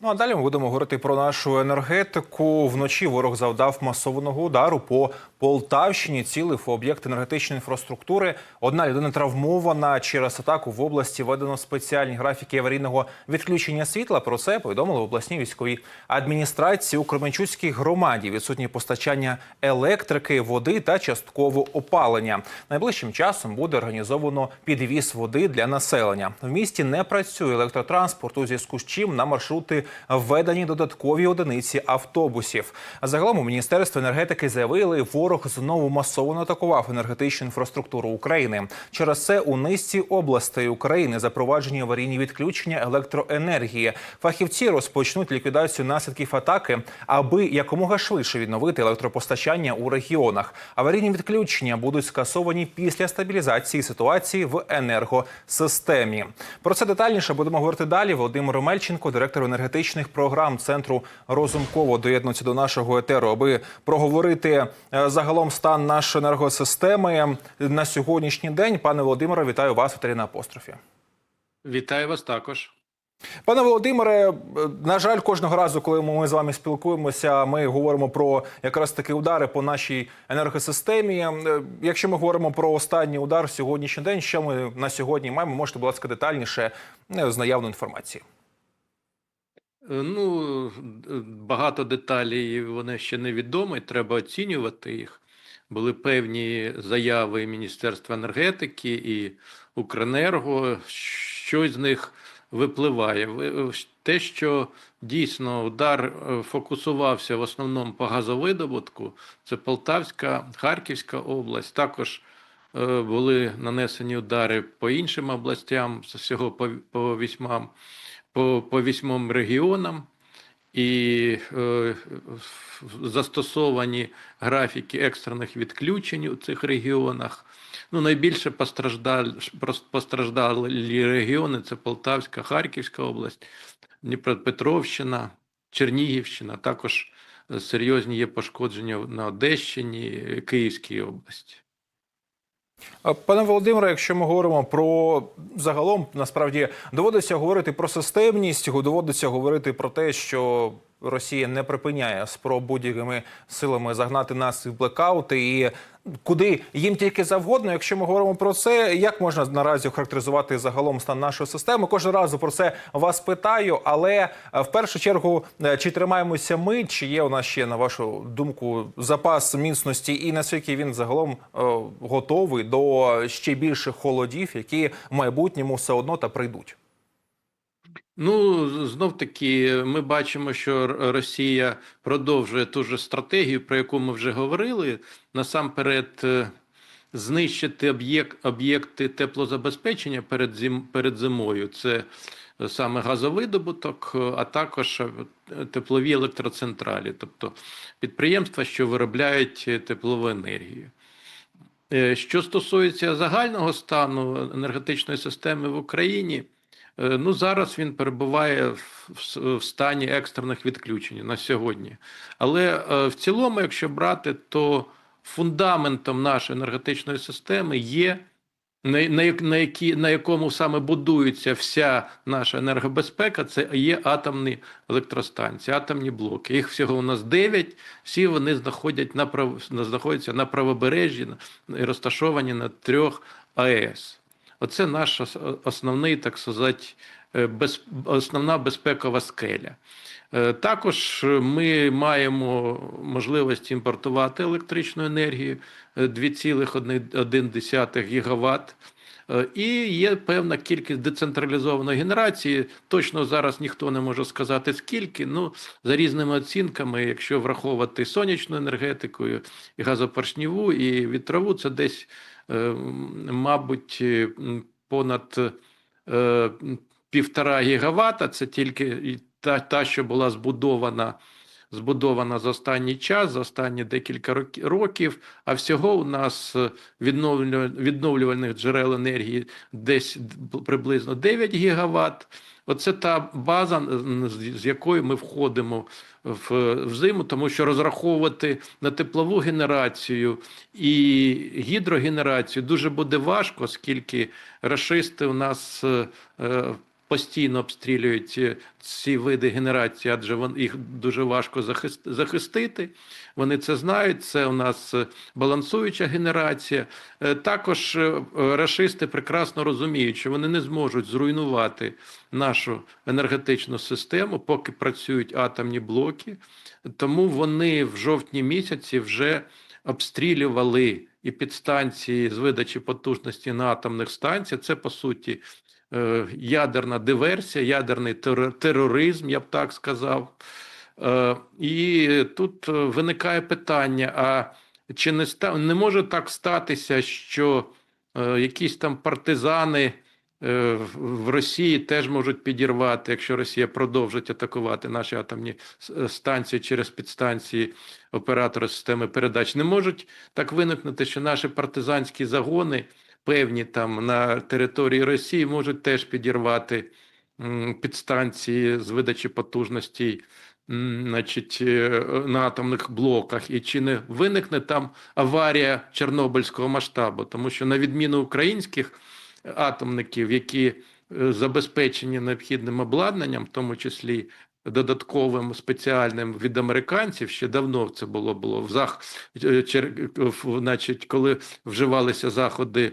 Ну а далі ми будемо говорити про нашу енергетику. Вночі ворог завдав масованого удару по Полтавщині. Цілив об'єкт енергетичної інфраструктури. Одна людина травмована через атаку в області. Введено спеціальні графіки аварійного відключення світла. Про це повідомили в обласній військовій адміністрації у Кременчуцькій громаді. Відсутнє постачання електрики, води та частково опалення. Найближчим часом буде організовано підвіз води для населення. В місті не працює електротранспорт, у зв'язку з чим на маршрути введені додаткові одиниці автобусів. А загалом у міністерстві енергетики заявили, ворог знову масово атакував енергетичну інфраструктуру України. Через це у низці областей України запроваджені аварійні відключення електроенергії. Фахівці розпочнуть ліквідацію наслідків атаки, аби якомога швидше відновити електропостачання у регіонах. Аварійні відключення будуть скасовані після стабілізації ситуації в енергосистемі. Про це детальніше будемо говорити далі. Володимир Мельченко, директор енергетичних програм центру Розумково, доєднується до нашого етеру, аби проговорити е, загалом стан нашої енергосистеми на сьогоднішній день. Пане Володимире, вітаю вас в етері на апострофі. Вітаю вас також. Пане Володимире, е, на жаль, кожного разу, коли ми з вами спілкуємося, ми говоримо про якраз таки удари по нашій енергосистемі. Е, Якщо ми говоримо про останній удар в сьогоднішній день, що ми на сьогодні маємо, можете, будь ласка, детальніше з наявної інформації. Е, Ну, багато деталей вони ще невідомі, треба оцінювати їх. Були певні заяви Міністерства енергетики і Укренерго. Що з них випливає? Те, що дійсно удар е, фокусувався в основному по газовидобутку, це Полтавська, Харківська область. Також е, були нанесені удари по іншим областям, всього по, по вісьмам по, по вісьмом регіонам і е, застосовані графіки екстрених відключень у цих регіонах. Ну, найбільше постраждали, постраждалі регіони це Полтавська, Харківська область, Дніпропетровщина, Чернігівщина. Також е, серйозні є пошкодження на Одещині, Київській області. Пане Володимире, якщо ми говоримо про загалом, насправді доводиться говорити про системність, доводиться говорити про те, що Росія не припиняє спроб будь-якими силами загнати нас в блекаути і куди їм тільки завгодно. Якщо ми говоримо про це, як можна наразі характеризувати загалом стан нашої системи? Кожного разу про це вас питаю, але е, в першу чергу, е, чи тримаємося ми, чи є у нас ще на вашу думку запас міцності, і наскільки він загалом е, готовий до ще більших холодів, які в майбутньому все одно та прийдуть? Ну, знов таки, ми бачимо, що Росія продовжує ту ж стратегію, про яку ми вже говорили. Насамперед, е, знищити об'єкт, об'єкти теплозабезпечення перед, зим, перед зимою. Це саме газовидобуток, е, а також е, теплові електроцентралі, тобто підприємства, що виробляють теплову енергію. Що стосується загального стану енергетичної системи в Україні, ну зараз він перебуває в, стані екстрених відключень на сьогодні. Але е, в цілому, якщо брати, то фундаментом нашої енергетичної системи є на, на, як- на, які, на якому саме будується вся наша енергобезпека, це є атомні електростанції, атомні блоки. Їх всього у нас 9, всі вони знаходять на знаходяться на правобережжі і розташовані на трьох АЕС. Оце наш основний, так сказати, е, без... основна безпекова скеля. Е, Також ми маємо можливість імпортувати електричну енергію е, 2,1 гігаватт. Е, І є певна кількість децентралізованої генерації. Точно зараз ніхто не може сказати скільки. Ну за різними оцінками, якщо враховувати сонячну енергетику, і газопоршніву, і вітрову, це десь, мабуть, е, понад е, півтора гігавата. Це тільки та, та, що була збудована. Збудована за останній час, за останні декілька років, а всього у нас е, відновлювальних джерел енергії десь приблизно 9 гігаватт. Оце та база, з якою ми входимо в, в зиму, тому що розраховувати на теплову генерацію і гідрогенерацію дуже буде важко, оскільки рашисти у нас е, е, постійно обстрілюють е, ці види генерації, адже вон, їх дуже важко захист, захистити. Вони це знають. Це у нас е, балансуюча генерація. Е, Також рашисти прекрасно розуміють, що вони не зможуть зруйнувати нашу енергетичну систему, поки працюють атомні блоки. Тому вони в жовтні місяці вже обстрілювали і підстанції з видачі потужності на атомних станціях. Це по суті ядерна диверсія, ядерний терор- тероризм, я б так сказав. Е, І тут е, виникає питання: а чи не ста не може так статися, що е, якісь там партизани е, в- Росії теж можуть підірвати, якщо Росія продовжить атакувати наші атомні е, станції через підстанції оператори системи передач. Не можуть так виникнути, що наші партизанські загони певні там на території Росії можуть теж підірвати підстанції з видачі потужностей. м, Значить, е, на атомних блоках, і чи не виникне там аварія Чорнобильського масштабу, тому що на відміну українських атомників, які е, забезпечені необхідним обладнанням, в тому числі додатковим спеціальним від американців, ще давно це було було в зах, е, значить, коли вживалися заходи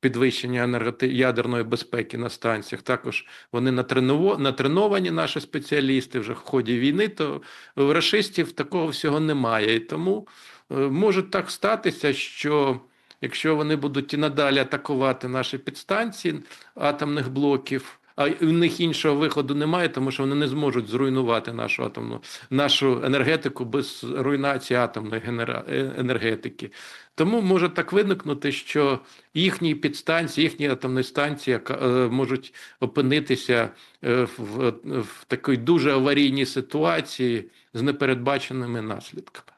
підвищення енерготи- ядерної безпеки на станціях. Також вони натренуво- натреновані, наші спеціалісти вже в ході війни. То в рашистів такого всього немає, і тому е, може так статися, що. Якщо вони будуть і надалі атакувати наші підстанції атомних блоків, а у них іншого виходу немає, тому що вони не зможуть зруйнувати нашу атомну нашу енергетику без руйнації атомної е, енергетики. Тому може так виникнути, що їхні підстанції, їхні атомні станції е, можуть опинитися е, в, в такій дуже аварійній ситуації з непередбаченими наслідками.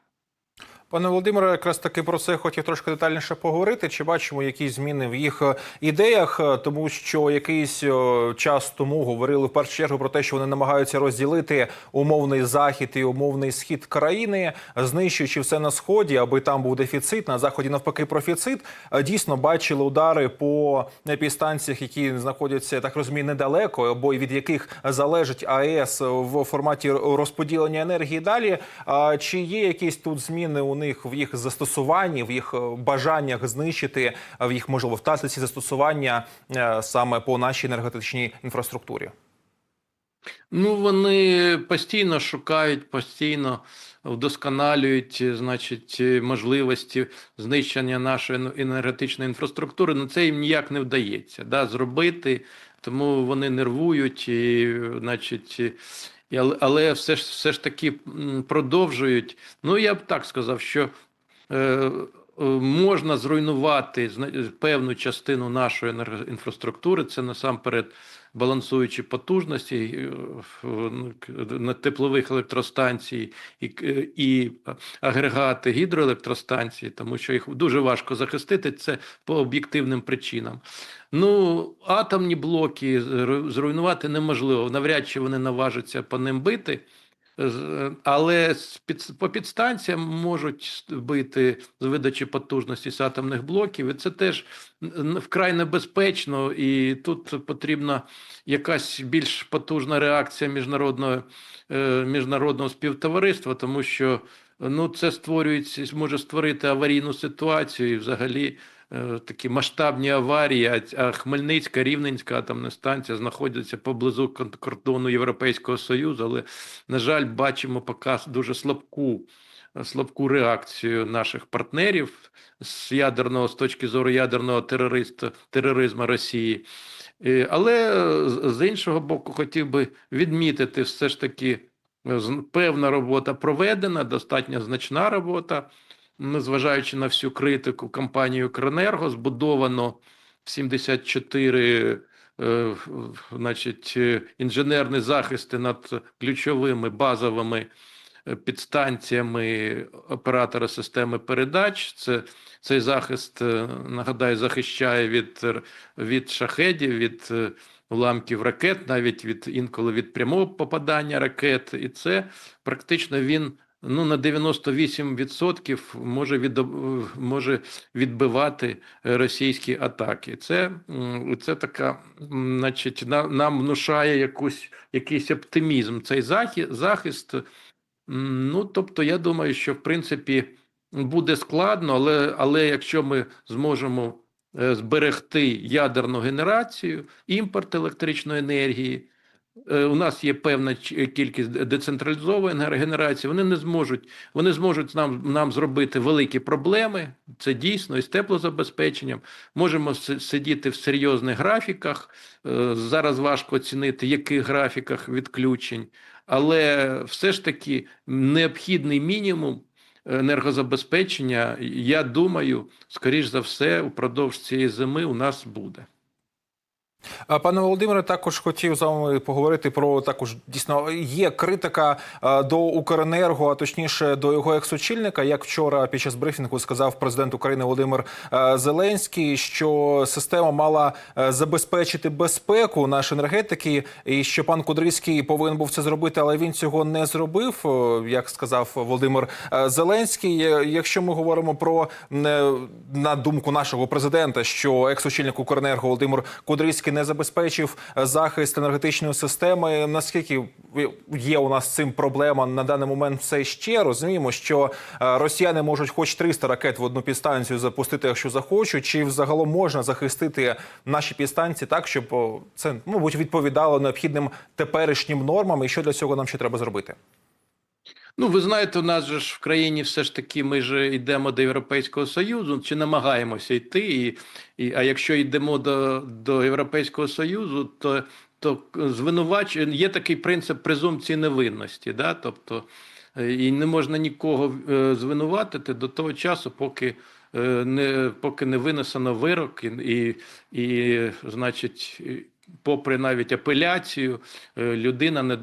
Пане Володимире, якраз таки про це хотів трошки детальніше поговорити. Чи бачимо якісь зміни в їх е, ідеях? Е, Тому що якийсь е, час тому говорили в першу чергу про те, що вони намагаються розділити умовний захід і умовний схід країни, знищуючи все на сході, аби там був дефіцит, на заході навпаки профіцит. Дійсно бачили удари по підстанціях, які знаходяться так розумію, недалеко, або від яких залежить АЕС в форматі розподілення енергії. Далі чи є якісь тут зміни у них в їх застосуванні, в їх е, бажаннях знищити, е, в їх можливо в тактиці застосування е, саме по нашій енергетичній інфраструктурі? Ну, вони постійно шукають, постійно вдосконалюють, значить, можливості знищення нашої енергетичної інфраструктури. Ну, це їм ніяк не вдається да, зробити, тому вони нервують, і, значить, але, все ж все ж таки продовжують. Ну, я б так сказав, що. Е, е, Можна зруйнувати певну частину нашої енергоінфраструктури, це насамперед балансуючі потужності е, ну, теплових електростанцій і, к- і агрегати гідроелектростанцій, тому що їх дуже важко захистити. Це по об'єктивним причинам. Ну, атомні блоки зруйнувати неможливо. Навряд чи вони наважаться по ним бити. Але по підстанціям можуть бити з видачі потужності з атомних блоків, і це теж вкрай небезпечно, і тут потрібна якась більш потужна реакція міжнародного, е, міжнародного співтовариства, тому що ну, це створюється, може створити аварійну ситуацію і взагалі. Е, Такі масштабні аварії, а, Хмельницька, Рівненська атомна станція знаходяться поблизу кордону Європейського Союзу, але, на жаль, бачимо поки дуже слабку, слабку реакцію наших партнерів з ядерного, з точки зору ядерного терориста, тероризму Росії. Е, Але е, з- іншого боку, хотів би відмітити, все ж таки, е, певна робота проведена, достатньо значна робота незважаючи на всю критику компанії Укренерго, збудовано 74 е, значить, е, інженерні захисти над ключовими базовими е, підстанціями оператора системи передач. Це цей захист, е, нагадаю, захищає від, від шахедів, від уламків ракет, навіть від інколи від прямого попадання ракет. І це практично він ну, на 98% може, від, може відбивати російські атаки. Це, це така, значить, на- нам внушає якусь, якийсь оптимізм. Цей захист, захист. Ну, тобто, я думаю, що в принципі буде складно, але, але якщо ми зможемо е, зберегти ядерну генерацію, імпорт електричної енергії. Е, У нас є певна кількість децентралізованої генерації. Вони не зможуть, вони зможуть нам, нам зробити великі проблеми. Це дійсно із теплозабезпеченням. Можемо сидіти в серйозних графіках. Е, Зараз важко оцінити, яких графіках відключень, але все ж таки необхідний мінімум енергозабезпечення, я думаю, скоріш за все, упродовж цієї зими у нас буде. Пане Володимире, також хотів з вами поговорити про також дійсно є критика до Укренерго, а точніше до його екс-очільника. Як вчора під час брифінгу сказав президент України Володимир Зеленський, що система мала забезпечити безпеку нашої енергетики, і що пан Кудрицький повинен був це зробити, але він цього не зробив. Як сказав Володимир Зеленський. Якщо ми говоримо про е, на думку нашого президента, що екс-очільник Укренерго Володимир Кудрицький не забезпечив е, захист енергетичної системи. Наскільки є у нас цим проблема на даний момент все ще розуміємо, що е, росіяни можуть хоч 300 ракет в одну підстанцію запустити, якщо захочуть, чи взагалом можна захистити наші підстанції так, щоб це мабуть відповідало необхідним теперішнім нормам, і що для цього нам ще треба зробити? Ну, ви знаєте, у нас же ж в країні все ж таки ми ж йдемо до Європейського Союзу, чи намагаємося йти. І, і, а якщо йдемо до, до Європейського Союзу, то, то звинувач... є такий принцип презумпції невинності. Да? Тобто, е, і не можна нікого е, звинуватити до того часу, поки. е, Не поки не винесено вирок, і, і, і значить, попри навіть апеляцію, людина не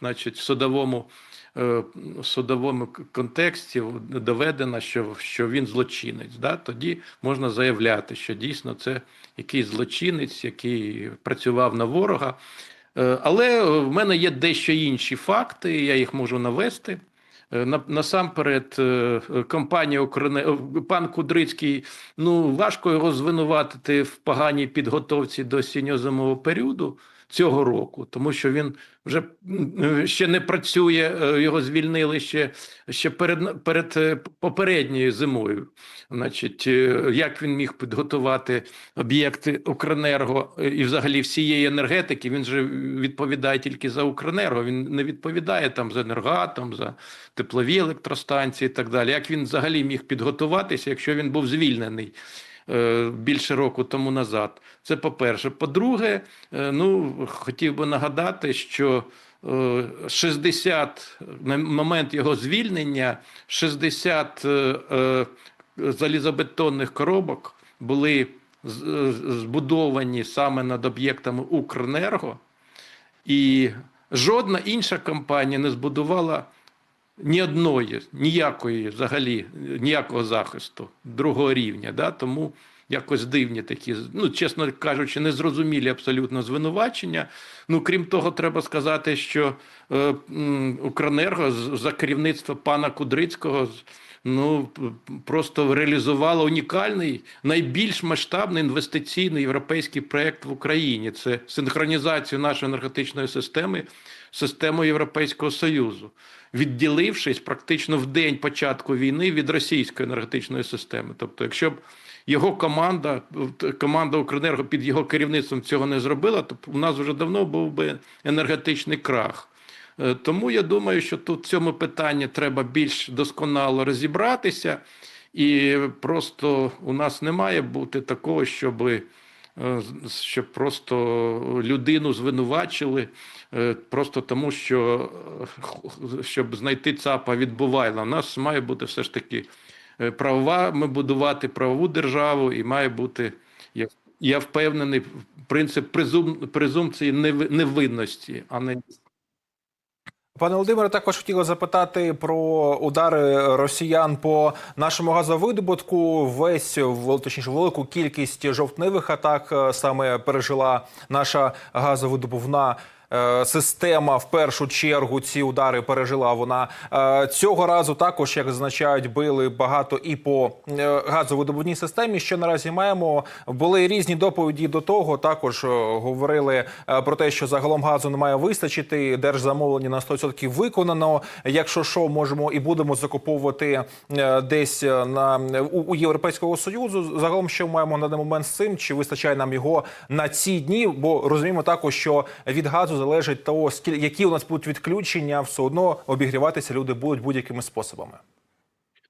значить, в судовому в судовому контексті доведено, що, що він злочинець. Да? Тоді можна заявляти, що дійсно це якийсь злочинець, який працював на ворога. Е, Але в мене є дещо інші факти, я їх можу навести. Е, Насамперед, е, компанія Укрне... е, пан Кудрицький, ну важко його звинуватити в поганій підготовці до осінньо-зимового періоду цього року, тому що він вже ще не працює, е, його звільнили ще, ще перед, перед е, попередньою зимою. Значить, е, як він міг підготувати об'єкти Укренерго і взагалі всієї енергетики? Він же відповідає тільки за Укренерго. Він не відповідає там за енергоатом, за теплові електростанції і так далі. Як він взагалі міг підготуватися, якщо він був звільнений? Е, Більше року тому назад, це по-перше. По-друге, е, ну хотів би нагадати, що е, 60 на момент його звільнення 60 е, е, залізобетонних коробок були е, збудовані саме над об'єктами Укренерго, і жодна інша компанія не збудувала ні одної, ніякої взагалі, ніякого захисту другого рівня. Да? Тому якось дивні такі, ну, чесно кажучи, незрозумілі абсолютно звинувачення. Ну, крім того, треба сказати, що е, Укренерго за керівництва пана Кудрицького ну, просто реалізувало унікальний, найбільш масштабний інвестиційний європейський проєкт в Україні. Це синхронізацію нашої енергетичної системи з системою Європейського Союзу, відділившись практично в день початку війни від російської енергетичної системи. Тобто, якщо б його команда, команда Укренерго під його керівництвом цього не зробила, то у нас вже давно був би енергетичний крах. Е, Тому я думаю, що тут в цьому питанні треба більш досконало розібратися, і просто у нас не має бути такого, щоб, щоб просто людину звинувачили е, просто тому, що е, щоб знайти ЦАПа відбувайла. У нас має бути все ж таки е, правова, ми будувати правову державу, і має бути, я, я впевнений, принцип презум, презумпції невинності, а не Пане Володимире, також хотіла запитати про удари росіян по нашому газовидобутку. Весь точніше велику кількість жовтневих атак е, саме пережила наша газовидобувна система в першу чергу ці удари пережила. Вона е, цього разу також, як зазначають, били багато і по е, газовидобувній системі. Що наразі маємо, були різні доповіді до того. Також е, говорили е, про те, що загалом газу не має вистачити. Держзамовлення на 100% виконано. Якщо що, можемо і будемо закуповувати е, десь е, на у, у Європейського союзу. Загалом, що маємо на даний момент з цим, чи вистачає нам його на ці дні? Бо розуміємо також, що від газу залежить того, скільки які у нас будуть відключення, все одно обігріватися люди будуть будь-якими способами.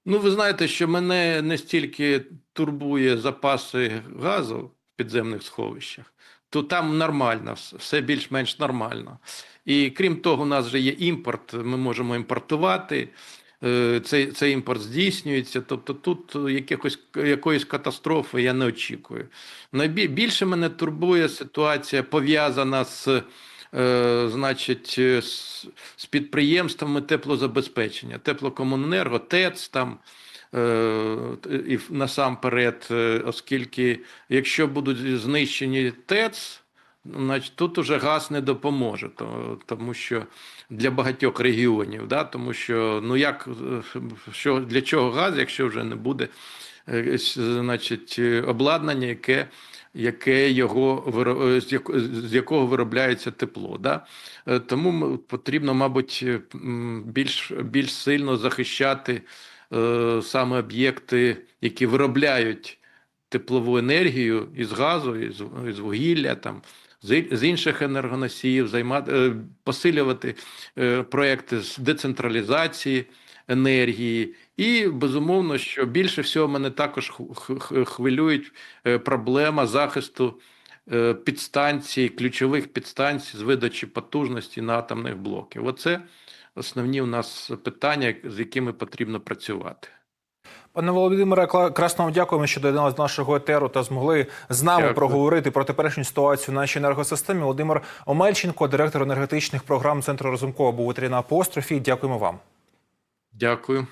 Ну, ви знаєте, що мене не стільки турбує запаси газу в підземних сховищах, то там нормально, все більш-менш нормально. І крім того, у нас вже є імпорт, ми можемо імпортувати. е, Цей, цей імпорт здійснюється, тобто тут якихось, якоїсь катастрофи я не очікую. Найбільше мене турбує ситуація пов'язана з, е, значить, е, з, з підприємствами теплозабезпечення, теплокомуненерго, ТЕЦ там. е, І насамперед, оскільки якщо будуть знищені ТЕЦ, значить тут уже газ не допоможе, тому що для багатьох регіонів, да, тому що ну як що для чого газ, якщо вже не буде значить, е, обладнання, яке, яке його е, з якого виробляється тепло. Да? Е, Тому потрібно, мабуть, е, більш, більш сильно захищати е, саме об'єкти, які виробляють теплову енергію із газу, із, із вугілля, там, з, інших енергоносіїв, займати, е, посилювати е, проекти з децентралізації енергії. І безумовно, що більше всього мене також хвилюють е, проблема захисту е, підстанцій, ключових підстанцій з видачі потужності на атомних блоків. Оце основні у нас питання, з якими потрібно працювати. Пане Володимире, красно вам дякуємо, що доєдналися до нашого етеру та змогли з нами Дякую. проговорити про теперішню ситуацію в нашій енергосистемі. Володимир Омельченко, директор енергетичних програм Центру Розумкова, був у на апострофі. Дякуємо вам. Дякую.